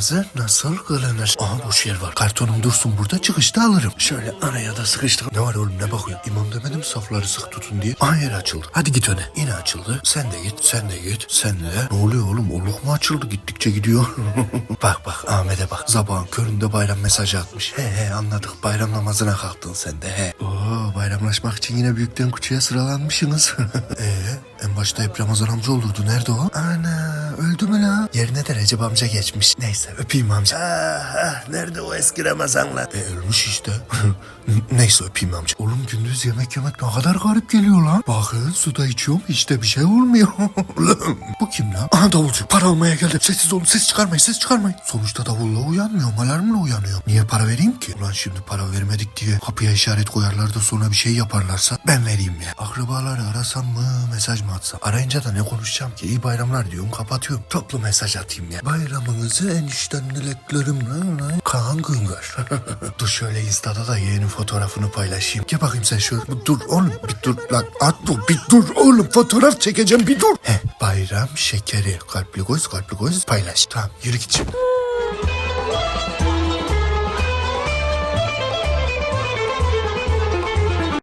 namazı nasıl kılınır? Aha boş yer var. Kartonum dursun burada çıkışta alırım. Şöyle araya da sıkıştık. Ne var oğlum ne bakıyorsun? İmam demedim safları sık tutun diye. Aha yer açıldı. Hadi git öne. Yine açıldı. Sen de git sen de git. Sen de. Ne oluyor oğlum? Oluk mu açıldı? Gittikçe gidiyor. bak bak Ahmet'e bak. Sabahın köründe bayram mesajı atmış. He he anladık. Bayram namazına kalktın sen de he. Oo bayramlaşmak için yine büyükten küçüğe sıralanmışsınız. Ee, en başta hep Ramazan amca olurdu. Nerede o? Ana öldü mü la? Yerine de Recep amca geçmiş. Neyse öpeyim amca. Ah, ah, nerede o eski Ramazanlar? E ölmüş işte. Neyse öpeyim amca. Oğlum gündüz yemek yemek ne kadar garip geliyor lan. Bakın suda içiyorum işte bir şey olmuyor. Bu kim lan? Aha davulcu. Para almaya geldi. Sessiz olun ses çıkarmayın ses çıkarmayın. Sonuçta davulla uyanmıyorum alarmla uyanıyorum. Niye para vereyim ki? Ulan şimdi para vermedik diye kapıya işaret koyarlar da sonra bir şey yaparlarsa ben vereyim ya. Akrabaları arasam mı mesaj mı atsam? Arayınca da ne konuşacağım ki? İyi bayramlar diyorum kapatıyorum. Toplu mesaj atayım ya. Bayramınızı enişten dileklerimle Kaan Güngör. dur şöyle Insta'da da yeğenin fotoğrafını paylaşayım. Gel bakayım sen şöyle. Dur oğlum bir dur lan. At dur bir dur oğlum fotoğraf çekeceğim bir dur. Heh, bayram şekeri kalpli göz kalpli göz paylaş. Tamam yürü git.